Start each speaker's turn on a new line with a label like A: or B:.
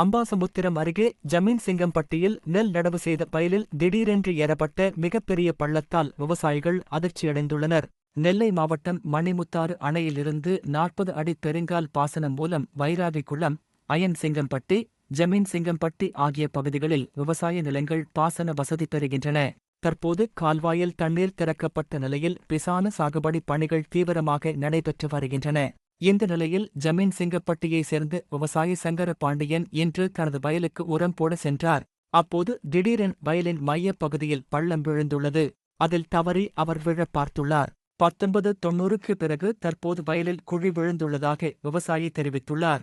A: அம்பாசமுத்திரம் அருகே ஜமீன் சிங்கம்பட்டியில் நெல் நடவு செய்த பயிலில் திடீரென்று ஏறப்பட்ட மிகப்பெரிய பள்ளத்தால் விவசாயிகள் அதிர்ச்சியடைந்துள்ளனர். நெல்லை மாவட்டம் மணிமுத்தாறு அணையிலிருந்து நாற்பது அடி பெருங்கால் பாசனம் மூலம் வைராவிகுளம் அயன் சிங்கம்பட்டி ஜமீன் சிங்கம்பட்டி ஆகிய பகுதிகளில் விவசாய நிலங்கள் பாசன வசதி பெறுகின்றன. தற்போது கால்வாயில் தண்ணீர் திறக்கப்பட்ட நிலையில் பிசான சாகுபடி பணிகள் தீவிரமாக நடைபெற்று வருகின்றன. இந்த நிலையில் ஜமீன் சிங்கப்பட்டியைச் சேர்ந்த விவசாயி சங்கர பாண்டியன் இன்று தனது வயலுக்கு உரம் போட சென்றார். அப்போது திடீரென் வயலின் மையப் பகுதியில் பள்ளம் விழுந்துள்ளது. அதில் தவறி அவர் விழப் பார்த்துள்ளார். பத்தொன்பது தொன்னூறுக்கு பிறகு தற்போது வயலில் குழி விழுந்துள்ளதாக விவசாயி தெரிவித்துள்ளார்.